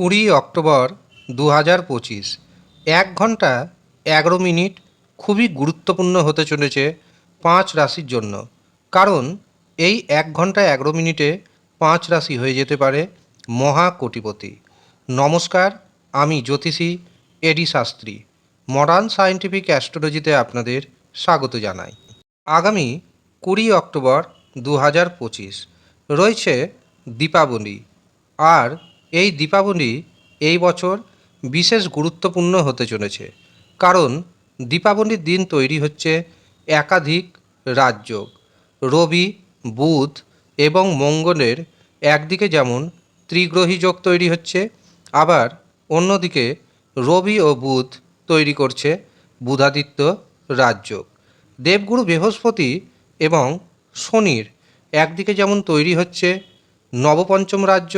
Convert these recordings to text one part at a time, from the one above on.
কুড়ি অক্টোবর দু হাজার পঁচিশ। এক ঘণ্টা এগারো মিনিট খুবই গুরুত্বপূর্ণ হতে চলেছে পাঁচ রাশির জন্য। কারণ এই এক ঘণ্টা এগারো মিনিটে পাঁচ রাশি হয়ে যেতে পারে মহা কোটিপতি নমস্কার, আমি জ্যোতিষী এডি শাস্ত্রী। মডার্ন সায়েন্টিফিক অ্যাস্ট্রোলজিতে আপনাদের স্বাগত জানাই। আগামী কুড়ি অক্টোবর দু হাজার পঁচিশ। রয়েছে দীপাবলি। আর এই দীপাবলি এই বছর বিশেষ গুরুত্বপূর্ণ হতে চলেছে, কারণ দীপাবলির দিন তৈরি হচ্ছে একাধিক রাজযোগ, রবি, বুধ এবং মঙ্গলের একদিকে যেমন ত্রিগ্রহী যোগ তৈরি হচ্ছে, আবার অন্যদিকে রবি ও বুধ তৈরি করছে বুধাদিত্য রাজযোগ। দেবগুরু বৃহস্পতি এবং শনির একদিকে যেমন তৈরি হচ্ছে নবপঞ্চম রাজ্য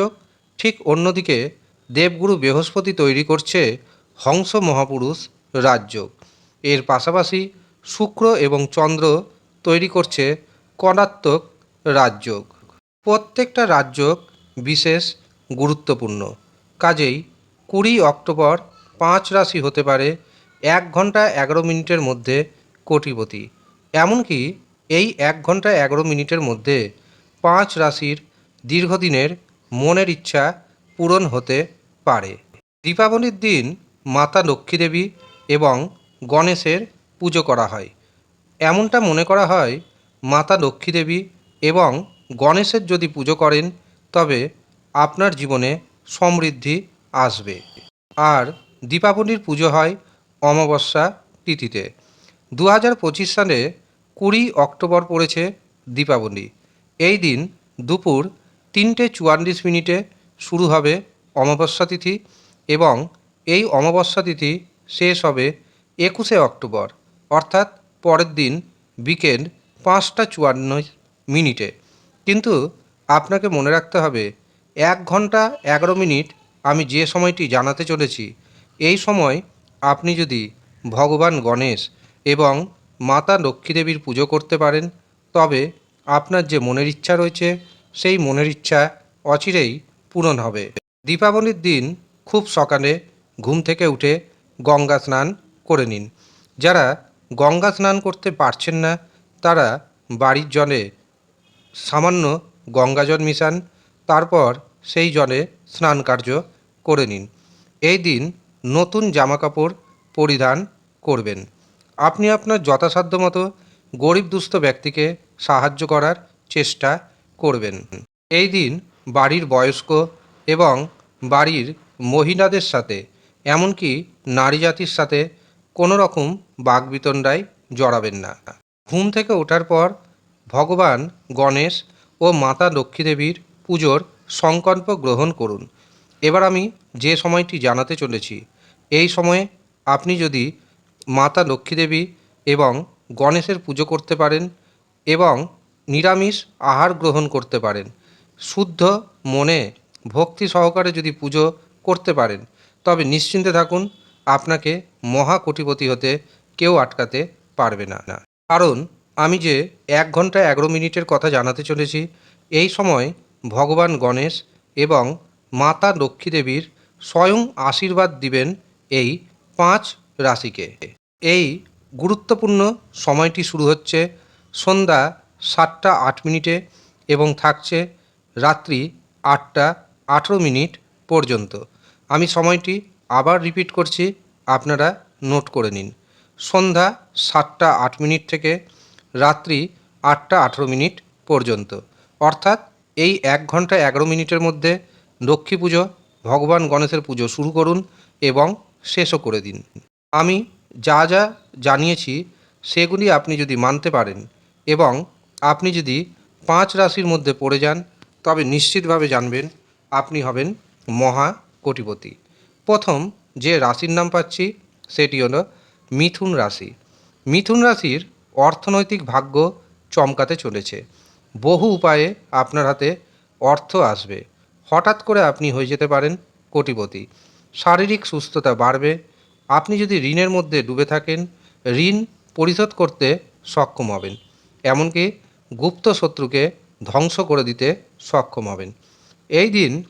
ঠিক অন্যদিকে দেবগুরু বৃহস্পতি তৈরি করছে হংস মহাপুরুষ রাজযোগ এর পাশাপাশি শুক্র এবং চন্দ্র তৈরি করছে কণাত্মক রাজযোগ প্রত্যেকটা রাজযোগ বিশেষ গুরুত্বপূর্ণ। কাজেই কুড়ি অক্টোবর পাঁচ রাশি হতে পারে এক ঘণ্টা এগারো মিনিটের মধ্যে কোটিপতি। এমনকি এই এক ঘণ্টা এগারো মিনিটের মধ্যে পাঁচ রাশির দীর্ঘদিনের মনের ইচ্ছা পূরণ হতে পারে। দীপাবলির দিন মাতা লক্ষ্মী দেবী এবং গণেশের পুজো করা হয়। এমনটা মনে করা হয়, মাতা লক্ষ্মী দেবী এবং গণেশের যদি পুজো করেন, তবে আপনার জীবনে সমৃদ্ধি আসবে। আর দীপাবলির পুজো হয় অমাবস্যা তিথিতে। দু হাজার পঁচিশ সালে কুড়ি অক্টোবর পড়েছে দীপাবলি। এই দিন দুপুর তিনটে চুয়াল্লিশ মিনিটে শুরু হবে অমাবস্যা তিথি এবং এই অমাবস্যা তিথি শেষ হবে একুশে অক্টোবর, অর্থাৎ পরের দিন বিকেল পাঁচটা চুয়ান্ন মিনিটে। কিন্তু আপনাকে মনে রাখতে হবে, এক ঘণ্টা এগারো মিনিট আমি যে সময়টি জানাতে চলেছি, এই সময় আপনি যদি ভগবান গণেশ এবং মাতা লক্ষ্মী দেবীর পুজো করতে পারেন, তবে আপনার যে মনের ইচ্ছা রয়েছে সেই মনের ইচ্ছা অচিরেই পূরণ হবে। দীপাবলির দিন খুব সকালে ঘুম থেকে উঠে গঙ্গা স্নান করে নিন। যারা গঙ্গা স্নান করতে পারছেন না, তারা বাড়ির জলে সামান্য গঙ্গা জল মিশান, তারপর সেই জলে স্নান কার্য করে নিন। এই দিন নতুন জামাকাপড় পরিধান করবেন। আপনি আপনার যথাসাধ্য মতো গরিব দুস্থ ব্যক্তিকে সাহায্য করার চেষ্টা করবেন। এই দিন বাড়ির বয়স্ক এবং বাড়ির মহিলাদের সাথে, এমনকি নারী জাতির সাথে কোনো রকম বাগবিতণ্ডায় জড়াবেন না। ঘুম থেকে ওঠার পর ভগবান গণেশ ও মাতা লক্ষ্মী দেবীর পুজোর সংকল্প গ্রহণ করুন। এবার আমি যে সময়টি জানাতে চলেছি, এই সময়ে আপনি যদি মাতা লক্ষ্মী দেবী এবং গণেশের পুজো করতে পারেন এবং নিরামিষ আহার গ্রহণ করতে পারেন। শুদ্ধ মনে ভক্তি সহকারে যদি পুজো করতে পারেন, তবে নিশ্চিন্তে থাকুন, আপনাকে মহা কোটিপতি হতে কেউ আটকাতে পারবে না। না কারণ, আমি যে এক ঘণ্টা এগারো মিনিটের কথা জানাতে চলেছি, এই সময় ভগবান গণেশ এবং মাতা লক্ষ্মী দেবীর স্বয়ং আশীর্বাদ দিবেন এই পাঁচ রাশিকে। এই গুরুত্বপূর্ণ সময়টি শুরু হচ্ছে সন্ধ্যা সাতটা আট মিনিটে এবং থাকছে রাত্রি আটটা আঠেরো মিনিট পর্যন্ত। আমি সময়টি আবার রিপিট করছি, আপনারা নোট করে নিন। সন্ধ্যা সাতটা আট মিনিট থেকে রাত্রি আটটা আঠেরো মিনিট পর্যন্ত। অর্থাৎ এই এক ঘণ্টা এগারো মিনিটের মধ্যে লক্ষ্মী পুজো, ভগবান গণেশের পুজো শুরু করুন এবং শেষও করে দিন। আমি যা যা জানিয়েছি, সেগুলি আপনি যদি মানতে পারেন এবং আপনি যদি পাঁচ রাশির মধ্যে পড়ে যান, তবে নিশ্চিতভাবে জানবেন আপনি হবেন মহা কোটিপতি। প্রথম যে রাশির নাম পাচ্ছি, সেটি হলো মিথুন রাশি। মিথুন রাশির অর্থনৈতিক ভাগ্য চমকাতে চলেছে। বহু উপায়ে আপনার হাতে অর্থ আসবে। হঠাৎ করে আপনি হয়ে যেতে পারেন কোটিপতি। শারীরিক সুস্থতা বাড়বে। আপনি যদি ঋণের মধ্যে ডুবে থাকেন, ঋণ পরিশোধ করতে সক্ষম হবেন। এমনকি গুপ্ত শত্রুকে ধ্বংস করে দিতে সক্ষম হবেন। এই দিন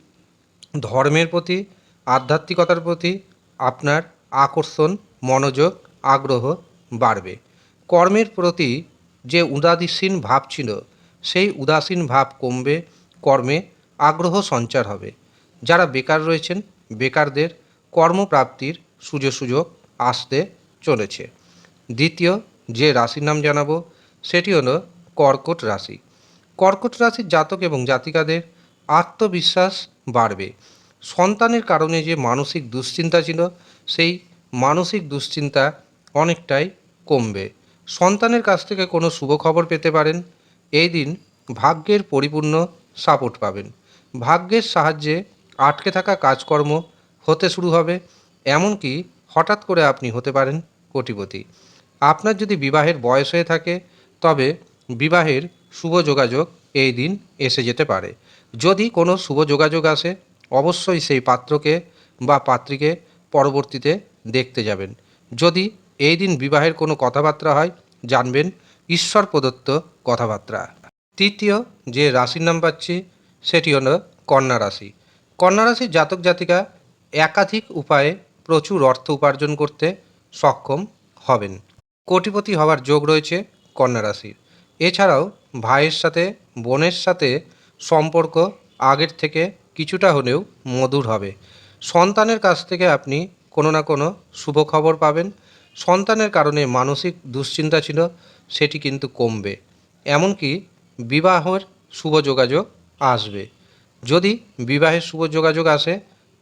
ধর্মের প্রতি, আধ্যাত্মিকতার প্রতি আপনার আকর্ষণ, মনোযোগ, আগ্রহ বাড়বে। কর্মের প্রতি যে উদাসীন ভাব ছিল, সেই উদাসীন ভাব কমবে, কর্মে আগ্রহ সঞ্চার হবে। যারা বেকার রয়েছেন, বেকারদের কর্মপ্রাপ্তির সুযোগ সুযোগ আসতে চলেছে। দ্বিতীয় যে রাশির নাম জানাব, সেটি হলো কর্কট রাশি। কর্কট রাশির জাতক এবং জাতিকাদের আত্মবিশ্বাস বাড়বে। সন্তানের কারণে যে মানসিক দুশ্চিন্তা ছিল, সেই মানসিক দুশ্চিন্তা অনেকটাই কমবে। সন্তানের কাছ থেকে কোনো শুভ খবর পেতে পারেন। এই দিন ভাগ্যের পরিপূর্ণ সাপোর্ট পাবেন। ভাগ্যের সাহায্যে আটকে থাকা কাজকর্ম হতে শুরু হবে। এমনকি হঠাৎ করে আপনি হতে পারেন কোটিপতি। আপনার যদি বিবাহের বয়স হয়ে থাকে, তবে বিবাহের শুভ যোগাযোগ এই দিন এসে যেতে পারে। যদি কোনো শুভ যোগাযোগ আসে, অবশ্যই সেই পাত্রকে বা পাত্রীকে পরবর্তীতে দেখতে যাবেন। যদি এই দিন বিবাহের কোনো কথাবার্তা হয়, জানবেন ঈশ্বর প্রদত্ত কথাবার্তা। তৃতীয় যে রাশির নাম পাচ্ছি, সেটি হলো কন্যা রাশি। কন্যা রাশির জাতক জাতিকা একাধিক উপায়ে প্রচুর অর্থ উপার্জন করতে সক্ষম হবেন। কোটিপতি হওয়ার যোগ রয়েছে কন্যা রাশির। এছাড়াও ভাইয়ের সাথে, বোনের সাথে সম্পর্ক আগের থেকে কিছুটা হলেও মধুর হবে। সন্তানের কাছ থেকে আপনি কোনো না কোনো শুভ খবর পাবেন। সন্তানের কারণে মানসিক দুশ্চিন্তা ছিল, সেটি কিন্তু কমবে। এমনকি বিবাহের শুভ যোগাযোগ আসবে। যদি বিবাহের শুভ যোগাযোগ আসে,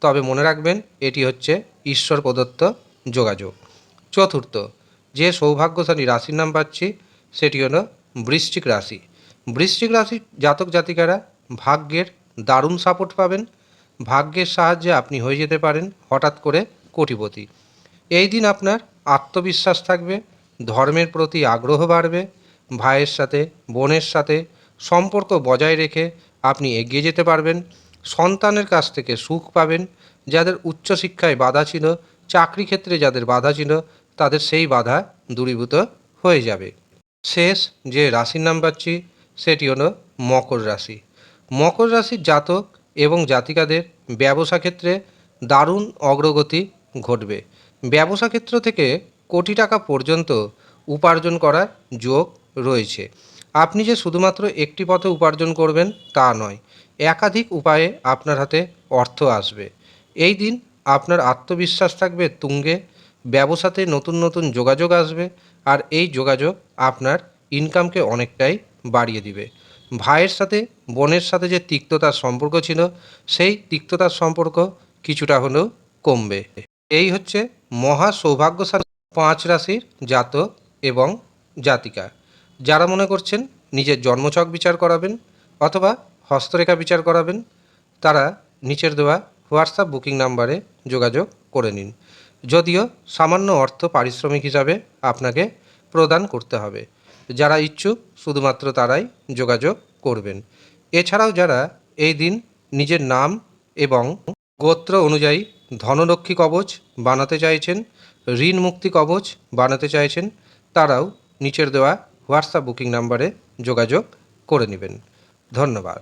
তবে মনে রাখবেন এটি হচ্ছে ঈশ্বর প্রদত্ত যোগাযোগ। চতুর্থ, যে সৌভাগ্যশালী রাশির নাম পাচ্ছি, সেটি হলো বৃশ্চিক রাশি। বৃশ্চিক রাশি জাতক জাতিকারা ভাগ্যের দারুণ সাপোর্ট পাবেন। ভাগ্যের সাহায্যে আপনি হয়ে যেতে পারেন হঠাৎ করে কোটিপতি। এই দিন আপনার আত্মবিশ্বাস থাকবে, ধর্মের প্রতি আগ্রহ বাড়বে, ভাইয়ের সাথে, বোনের সাথে সম্পর্ক বজায় রেখে আপনি এগিয়ে যেতে পারবেন। সন্তানের কাছ থেকে সুখ পাবেন, যাদের উচ্চশিক্ষায় বাধা ছিল, চাকরি ক্ষেত্রে যাদের বাধা ছিল, তাদের সেই বাধা দূরীভূত হয়ে যাবে। শেষ যে রাশির নাম পাচ্ছি, সেটি হলো মকর রাশি। মকর রাশির জাতক এবং জাতিকাদের ব্যবসা ক্ষেত্রে দারুণ অগ্রগতি ঘটবে। ব্যবসা ক্ষেত্র থেকে কোটি টাকা পর্যন্ত উপার্জন করার যোগ রয়েছে। আপনি যে শুধুমাত্র একটি পথে উপার্জন করবেন তা নয়, একাধিক উপায়ে আপনার হাতে অর্থ আসবে। এই দিন আপনার আত্মবিশ্বাস থাকবে তুঙ্গে, ব্যবসাতে নতুন নতুন যোগাযোগ আসবে আর এই যোগাযোগ আপনার ইনকামকে অনেকটাই বাড়িয়ে দিবে। ভাইয়ের সাথে, বোনের সাথে যে তিক্ততার সম্পর্ক ছিল, সেই তিক্ততার সম্পর্ক কিছুটা হলেও কমবে। এই হচ্ছে মহা সৌভাগ্যশালী পাঁচ রাশির জাতক এবং জাতিকা। যারা মনে করছেন নিজের জন্মছক বিচার করাবেন অথবা হস্তরেখা বিচার করাবেন, তারা নিচের দেওয়া হোয়াটসঅ্যাপ বুকিং নাম্বারে যোগাযোগ করে নিন। যদিও সামান্য অর্থ পারিশ্রমিক হিসাবে আপনাকে প্রদান করতে হবে। যারা ইচ্ছুক, শুধুমাত্র তারাই যোগাযোগ করবেন। এছাড়াও যারা এই দিন নিজের নাম এবং গোত্র অনুযায়ী ধনলক্ষ্মী কবচ বানাতে চাইছেন, ঋণ মুক্তি কবচ বানাতে চাইছেন, তারাও নিচের দেওয়া হোয়াটসঅ্যাপ বুকিং নাম্বারে যোগাযোগ করে নেবেন। ধন্যবাদ।